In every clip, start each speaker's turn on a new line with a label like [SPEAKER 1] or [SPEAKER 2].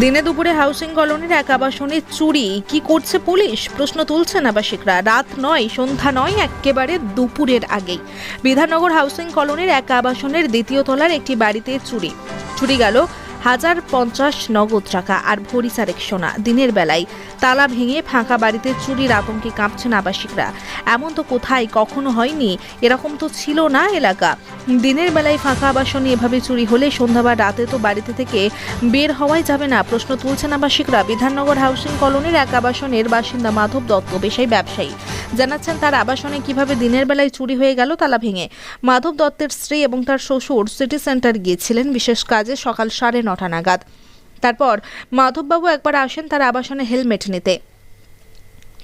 [SPEAKER 1] দিনে দুপুরে হাউসিং কলোনির এক আবাসনে চুরি। কি করছে পুলিশ? প্রশ্ন তুলছেন আবাসিকরা। রাত নয়, সন্ধ্যা নয়, একেবারে দুপুরের আগেই। বিধাননগর হাউসিং কলোনির এক আবাসনের দ্বিতীয় তলার একটি বাড়িতে চুরি। চুরি গেল হাজার পঞ্চাশ নগদ টাকা আর ভরি চারেক সোনা দিনের বেলায়। তালা ভেঙে ফাঁকা বাড়িতে চুরির আতঙ্কে কাঁপছেন আবাসিকরা। এমন তো কোথায়, কখনো হয়নি? এরকম তো ছিল না এলাকা। দিনের বেলায় ফাঁকা আবাসনে এভাবে চুরি হলে সন্ধ্যা বা রাতে তো বাড়িতে থেকে বের হওয়াই যাবে না, প্রশ্ন তুলছেন আবাসিকরা। বিধাননগর হাউসিং কলোনির এক আবাসনের বাসিন্দা মাধব দত্ত পেশাই ব্যবসায়ী। জানাচ্ছেন তার আবাসনে কীভাবে দিনের বেলায় চুরি হয়ে গেল তালা ভেঙে। মাধব দত্তের স্ত্রী এবং তার শ্বশুর সিটি সেন্টার গিয়েছিলেন, বিশেষ কাজে সকাল সাড়ে নটা নাগাদ তারপর মাধববাবু একবার আসেন তার আবাসনে হেলমেট নিতে।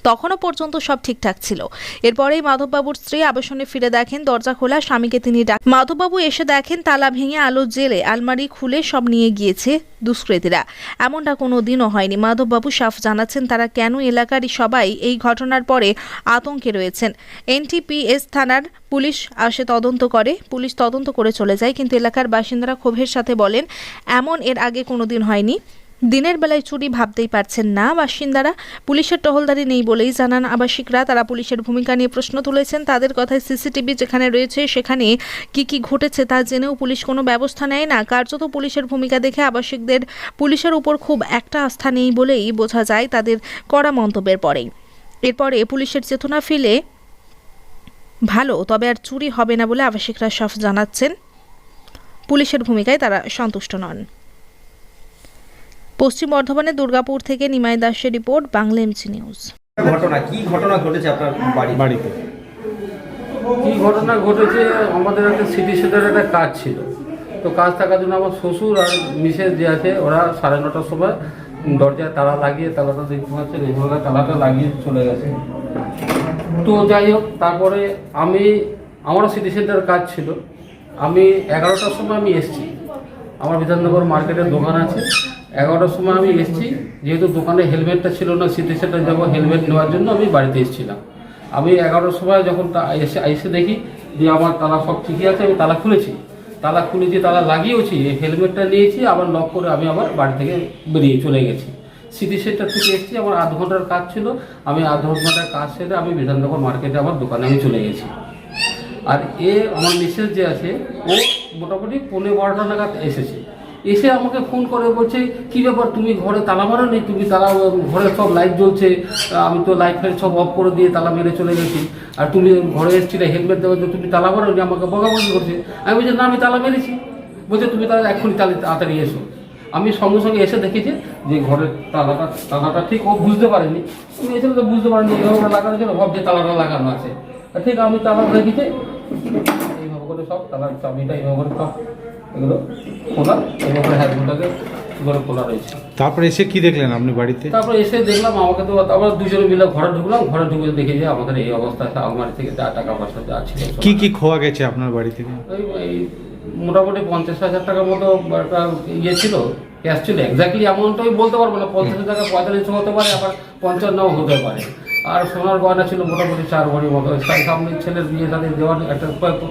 [SPEAKER 1] তখনও পর্যন্ত সব ঠিকঠাক ছিল। এরপরেই মাধববাবুর স্ত্রী আবাসনে ফিরে দেখেন, দরজা খোলা, স্বামীকে তিনি ডাক মাধববাবু এসে দেখেন, তালা ভেঙে আলো জেলে আলমারি খুলে সব নিয়ে গিয়েছে দুষ্কৃতীরা। এমনটা কোনো দিনও হয়নি। মাধববাবু সাফ জানাচ্ছেন, তারা কেন এলাকারই সবাই এই ঘটনার পরে আতঙ্কে রয়েছেন। এনটিপিএস থানার পুলিশ আসে তদন্ত করে, পুলিশ তদন্ত করে চলে যায়, কিন্তু এলাকার বাসিন্দারা ক্ষোভের সাথে বলেন, এমন এর আগে কোনো দিন হয়নি। দিনের বেলায় চুরি ভাবতেই পারছেন না। বাসিন্দারা, পুলিশের টহলদারি নেই বলেই জানান আবাসিকরা। তারা পুলিশের ভূমিকা নিয়ে প্রশ্ন তুলেছেন। তাদের কথায় সিসিটিভি যেখানে রয়েছে, সেখানে কি কি ঘটেছে তা জেনেও পুলিশ কোনো ব্যবস্থা নেয় না। কার্যত পুলিশের ভূমিকা দেখে আবাসিকদের পুলিশের উপর খুব একটা আস্থা নেই বলেই বোঝা যায় তাদের কড়া মন্তব্যের পরেই। এরপরে পুলিশের চেতনা ফেলে ভালো, তবে আর চুরি হবে না বলে আবাসিকরা সাফ জানাচ্ছেন। পুলিশের ভূমিকায় তারা সন্তুষ্ট নন। পশ্চিম বর্ধমানের দুর্গাপুর থেকে নিমাই দাসের রিপোর্ট বাংলা এমসি নিউজ।
[SPEAKER 2] ঘটনা কি? ঘটনা ঘটেছে আপনার বাড়ি
[SPEAKER 3] বাড়িতে।
[SPEAKER 4] কি ঘটনা ঘটেছে? আমাদের একটা সিটি সেন্টারে একটা কাজ ছিল। তো কাজ থাকার জন্য আমার শ্বশুর আর মিসেস যে আছে ওরা সাড়ে নটার সময় দরজায় তালা লাগিয়ে তালাটা দেখতে পাচ্ছেন এইভাবে তালাটা লাগিয়ে চলে গেছে। তো যাই হোক তারপরে আমি আমারও সিটি সেন্টারের কাজ ছিল। আমি এগারোটার সময় আমি এসেছি। আমার বিধাননগর মার্কেটের দোকান আছে। এগারোটার সময় আমি এসেছি। যেহেতু দোকানে হেলমেটটা ছিল না সিটি সেন্টার যাব হেলমেট নেওয়ার জন্য আমি বাড়িতে এসেছিলাম। আমি এগারোটার সময় যখন এসে এসে দেখি যে আমার তালা সব ঠিকই আছে, আমি তালা খুলেছি। তালা খুলেছি, তালা লাগিয়েওছি, এই হেলমেটটা নিয়েছি, আবার লক করে আমি আবার বাড়ি থেকে বেরিয়ে চলে গেছি। সিটি সেন্টার থেকে এসেছি, আমার আধ ঘণ্টার কাজ ছিল। আমি আধ ঘণ্টার কাজ সেরে আমি বিধাননগর মার্কেটে আমার দোকানে আমি চলে গেছি। আর এ আমার মিসেস যে আছে, ও মোটামুটি পনেরো বারোটা নাগাদ এসেছে। এসে আমাকে ফোন করে বলছে, কি ব্যাপার? তুমি ঘরে তালা মারো নি? তুমি তালা, ঘরে সব লাইট জ্বলছে। আমি তো লাইট ফাইট সব অফ করে দিয়ে তালা মেরে চলে গেছি। আর তুমি ঘরে এসেছিলে হেলমেট দেওয়ার জন্য তুমি তালা মারো আমাকে বকাবকি করছে। আমি বলছি, না, আমি তালা মেরেছি। বলছে, তুমি তাহলে এক্ষুনি তালে, তাড়াতাড়ি এসো। আমি সঙ্গে সঙ্গে এসে দেখেছি যে ঘরের তালাটা তালাটা ঠিক ও বুঝতে পারেনি। আমি এসে তো বুঝতে পারিনি লাগানো ছিল ভাবছে তালাটা লাগানো আছে। ঠিক আমি তালা এইভাবে করে সব তালার চাবিটা এইভাবে করে সব এগুলো খোলা এইভাবে করে হ্যান্ডগুলোকে করে খোলা রয়েছে।
[SPEAKER 3] তারপরে এসে কি দেখলেন আপনি বাড়িতে?
[SPEAKER 4] তারপরে এসে দেখলাম আমাকে তো আবার দুজনে মিলে ঘরে ঢুকলাম ঘরে ঢুকে দেখি যে আমাদের এই অবস্থা আছে আলমারি থেকে যা টাকা পয়সা যা ছিল
[SPEAKER 3] কি কি খোয়া গেছে আপনার বাড়ি থেকে?
[SPEAKER 4] ওই এই মোটামুটি পঞ্চাশ হাজার টাকার মতো একটা ইয়ে ছিল ক্যাশ ছিল। এক্স্যাক্টলি অ্যামাউন্ট আমি বলতে পারব না পঞ্চাশ হাজার টাকা পঁয়তাল্লিশশো হতে পারে আবার পঞ্চান্নও হতে পারে। আর সোনার গয়না ছিল মোটামুটি চার ভরি মতো। সামনে ছেলের বিয়ে, তাদের দেওয়ার একটা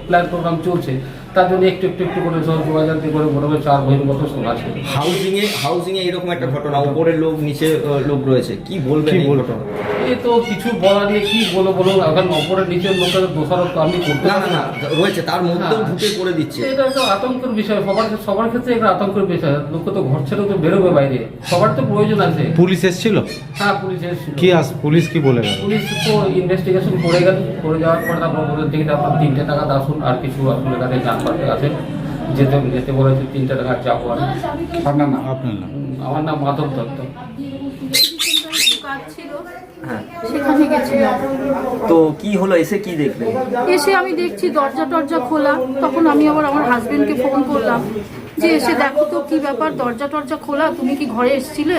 [SPEAKER 4] প্ল্যান প্রোগ্রাম চলছে। তার জন্য একটু একটু একটু করে দু হাজার দিয়ে করে মোটামুটি চার ভরির মতো সোনা ছিল
[SPEAKER 2] হাউজিং এ হাউজিং এ এরকম একটা ঘটনা উপরের লোক নিচে লোক রয়েছে। কি বলবেন
[SPEAKER 3] কি
[SPEAKER 2] এই ঘটনা?
[SPEAKER 4] এই তো কিছু বলা নিয়ে কি বলো বলুন? এখন ওপরের নিচের লোকের দোষারোপ তো আমি করতে
[SPEAKER 2] না না রয়েছে তার মধ্যেও
[SPEAKER 4] হ্যাঁ।
[SPEAKER 2] ঢুকে করে দিচ্ছে।
[SPEAKER 4] এটা একটা আতঙ্কের বিষয় সবার সবার ক্ষেত্রে একটা আতঙ্কের বিষয়। লোক তো ঘর ছেড়ে তো বেরোবে বাইরে। সবার তো প্রয়োজন আছে।
[SPEAKER 3] পুলিশ এসেছিল?
[SPEAKER 4] হ্যাঁ পুলিশ এসেছিল।
[SPEAKER 3] কি আস পুলিশ কি বলে গেল?
[SPEAKER 4] পুলিশ তো ইনভেস্টিগেশন করে গেল করে যাওয়ার পরে তারপর বলে দেখি আপনার তিনটে টাকা আসুন আর কিছু আপনার কাছে জানপাতে আছে। যেতে যেতে বলেছে তিনটে টাকা যাব আর আপনার নাম?
[SPEAKER 3] আপনার নাম?
[SPEAKER 4] আমার নাম মাধব দত্ত।
[SPEAKER 2] হ্যাঁ।
[SPEAKER 5] সেখানে গেছিলাম
[SPEAKER 2] তো কি হলো? এসে কি
[SPEAKER 5] এসে আমি দেখছি দরজা টরজা খোলা। তখন আমি আবার আমার হাজবেন্ডকে ফোন করলাম। যে এসে দেখো তো কি ব্যাপার? দরজা টরজা খোলা? তুমি কি ঘরে এসেছিলে?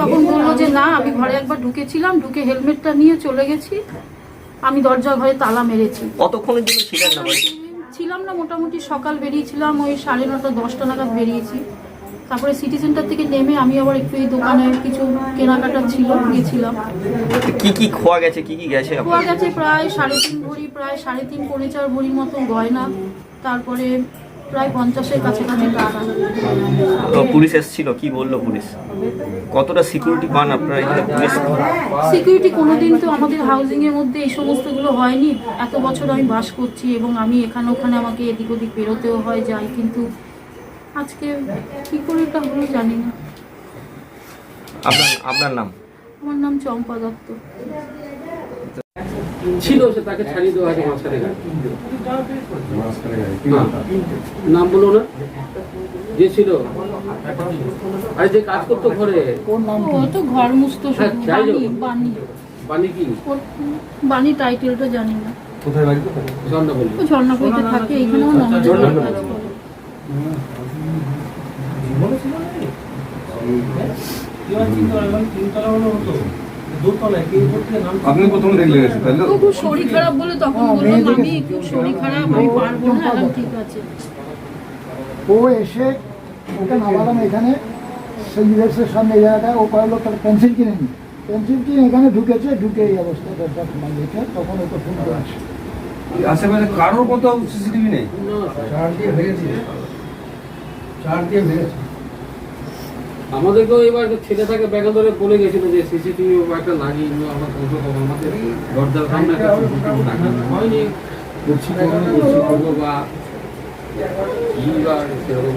[SPEAKER 5] তখন বলল যে না আমি ঘরে একবার ঢুকেছিলাম। ঢুকে হেলমেটটা নিয়ে চলে গেছি। আমি দরজা ঘরে তালা মেরেছি।
[SPEAKER 2] কতক্ষণের জন্য ছিলেন না
[SPEAKER 5] ছিলাম না মোটামুটি সকাল বেরিয়েছিলাম ওই সাড়ে নটা দশটা নাগাদ বেরিয়েছি। তারপরে সিটি সেন্টার থেকে নেমে আমি আবার একটু এই দোকানে কিছু কেনাকাটা ছিল গিয়েছিলাম।
[SPEAKER 2] কি কি খোয়া গেছে কি কি গেছে
[SPEAKER 5] খোয়া গেছে প্রায় সাড়ে তিন ভরি প্রায় সাড়ে তিন পৌনে চার ভরির মতো গয়না তারপরে প্রায় পঞ্চাশের কাছাকাছি টাকা
[SPEAKER 2] তো পুলিশ এসেছিল কি বলল পুলিশ? কতটা সিকিউরিটি পান আপনারা এখানে পুলিশ?
[SPEAKER 5] সিকিউরিটি কোনোদিন তো আমাদের হাউজিং এর মধ্যে এই সমস্তগুলো হয়নি। এত বছর আমি বাস করছি এবং আমি এখানে ওখানে আমাকে এদিক ওদিক বেরোতেও হয় যাই। কিন্তু আজকে কি করে এটা হলো জানি না।
[SPEAKER 2] আপনার আপনার নাম?
[SPEAKER 5] আমার নাম চম্পা দত্ত।
[SPEAKER 4] ছিল সে তাকে ছাড়িয়ে দেওয়া হয়েছে মাঝখানে না নাম বলো না যে ছিল আরে যে কাজ করতো ঘরে
[SPEAKER 5] তো ঘর
[SPEAKER 4] হ্যাঁ, হোক।
[SPEAKER 5] বাণী
[SPEAKER 4] কি
[SPEAKER 5] বাণী টাইটেলটা জানি না ও ঝর্ণাপুরিতে থাকে আমার
[SPEAKER 6] আপনি প্রথম দেখলে গেছে তাই তো?
[SPEAKER 5] খুব শরীর খারাপ বলে তখন বললাম আমি খুব শরীর খারাপ আমি পারব না এখন ঠিক আছে।
[SPEAKER 7] ও এসে ওকে নামালাম এখানে সামনে এই জায়গাটায় ও কয়েক লোক তার পেন্সিল কিনে নি। পেন্সিল কিনে এখানে ঢুকেছে ঢুকে এই অবস্থা দরজা খোলা তখন ওকে ফোন করে আসে।
[SPEAKER 6] আশেপাশে কারোর কোথাও সিসিটিভি নেই?
[SPEAKER 4] আমাদেরকেও এবার ছেলে থাকে ব্যাঙ্গালোরে বলে গেছিল যে সিসিটিভি একটা লাগিয়ে নিয়ে আমরা কত করব আমাদের দরজার সামনে একটা হয়নি। করছি করব করছি করব বা কি বা সেরকম।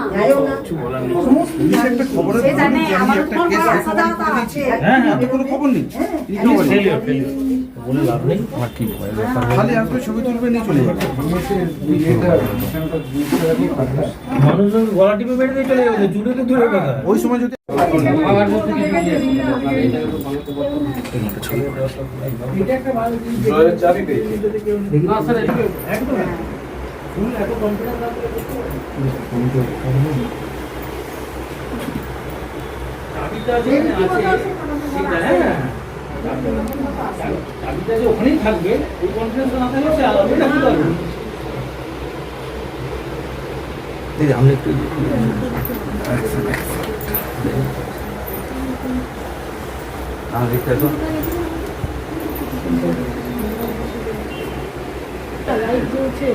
[SPEAKER 6] খালি ছবি তুলবে নিয়ে চলে যাবে
[SPEAKER 8] মানুষজন গলা টিপে বেড়ে দিয়ে চলে যাবে জুড়ে তো দূরে কথা।
[SPEAKER 6] ওই সময় যদি
[SPEAKER 4] আমার
[SPEAKER 8] চাবিটা যে আছে হ্যাঁ চাবিটা যে ওখানেই থাকবে ওই কনফিডেন্স না থাকলে সে আলাদা রাখতে পারবে না।
[SPEAKER 2] আমি একটু আর দেখতে তো
[SPEAKER 5] লাইট জ্বলছে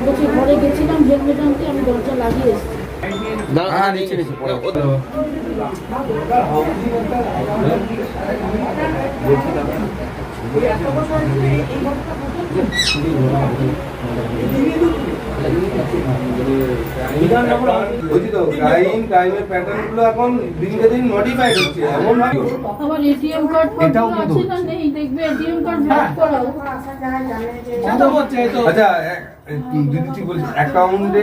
[SPEAKER 5] বলছি ঘরে গেছিলাম আমি দরজা লাগিয়ে এসেছি
[SPEAKER 6] বলছি তো ক্রাইম এখন দিনকে দিন মডিফাইড হচ্ছে এমন
[SPEAKER 5] এটিএম কার্ড
[SPEAKER 6] এটাও ঠিক বলছি অ্যাকাউন্টে